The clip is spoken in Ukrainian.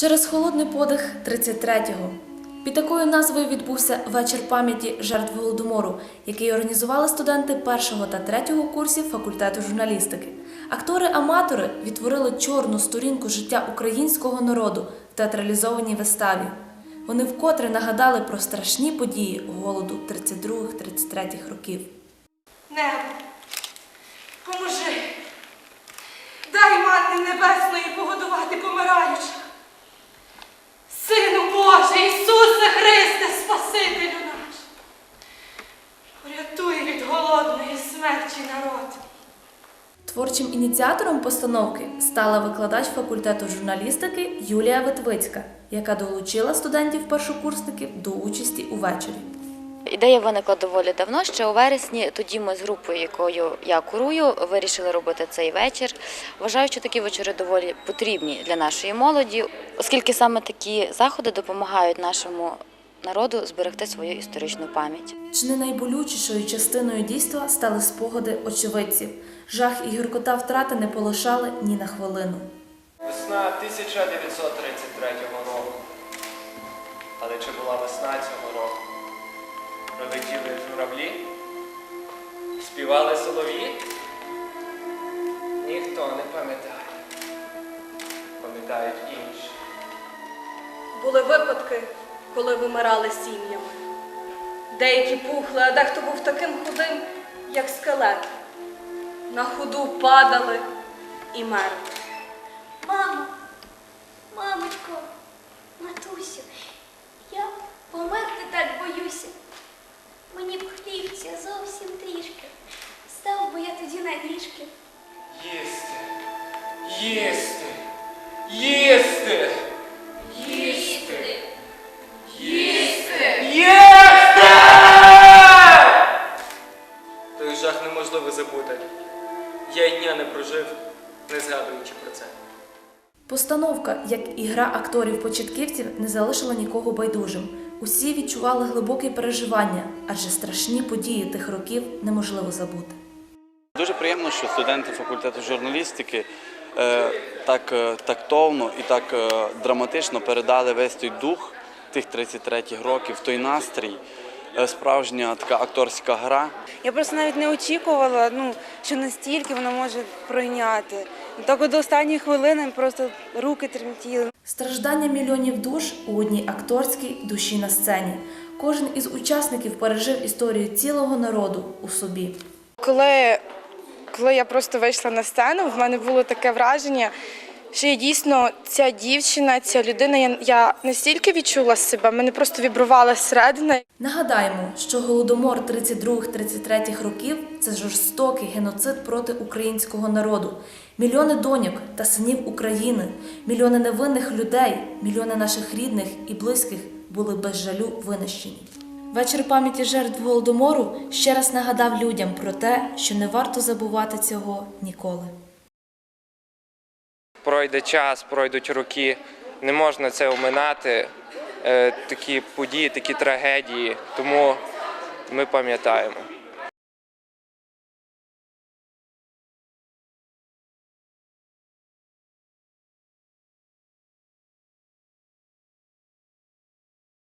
Через холодний подих 33-го. Під такою назвою відбувся вечір пам'яті жертв голодомору, який організували студенти першого та третього курсів факультету журналістики. Актори-аматори відтворили чорну сторінку життя українського народу в театралізованій виставі. Вони вкотре нагадали про страшні події голоду 32-33 років. Небо, поможи. Дай манни небесної погодувати голодної смерті народ. Творчим ініціатором постановки стала викладач факультету журналістики Юлія Витвицька, яка долучила студентів-першокурсників до участі у вечорі. Ідея виникла доволі давно. Ще у вересні. Тоді ми з групою, якою я курую, вирішили робити цей вечір. Вважаю, що такі вечори доволі потрібні для нашої молоді, оскільки саме такі заходи допомагають нашому народу зберегти свою історичну пам'ять. Чи не найболючішою частиною дійства стали спогади очевидців. Жах і гіркота втрати не полишали ні на хвилину. Весна 1933 року. Але чи була весна цього року? Прилетіли журавлі? Співали солов'ї? Ніхто не пам'ятає. Пам'ятають інші. Були випадки, коли вимирали сім'ями. Деякі пухли, а дехто був таким худим, як скелет. На худу падали і мерли. Мамо, мамочко, матусю, я померти так боюся. Мені б хлібця зовсім трішки. Став би я тоді на ліжки. Їсти! Їсти! Їсти! Неможливо забути. Я й дня не прожив, не згадуючи про це. Постановка, як і гра акторів-початківців, не залишила нікого байдужим. Усі відчували глибоке переживання, адже страшні події тих років неможливо забути. Дуже приємно, що студенти факультету журналістики е, так е, тактовно і так е, драматично передали весь той дух тих 33-х років, той настрій, справжня така акторська гра. Я просто навіть не очікувала, ну, що настільки вона може пройняти. Так от до останньої хвилини просто руки тремтіли. Страждання мільйонів душ у одній акторській душі на сцені. Кожен із учасників пережив історію цілого народу у собі. Коли, коли я просто вийшла на сцену, в мене було таке враження, що я дійсно ця дівчина, ця людина, я, я настільки відчула себе, мене просто вібрувала зсередини. Нагадаємо, що голодомор 32-33 років це жорстокий геноцид проти українського народу. Мільйони доньок та синів України, мільйони невинних людей, мільйони наших рідних і близьких були без жалю винищені. Вечір пам'яті жертв голодомору ще раз нагадав людям про те, що не варто забувати цього ніколи. Пройде час, пройдуть роки. Не можна це оминати. Е, Такі події, такі трагедії. Тому ми пам'ятаємо.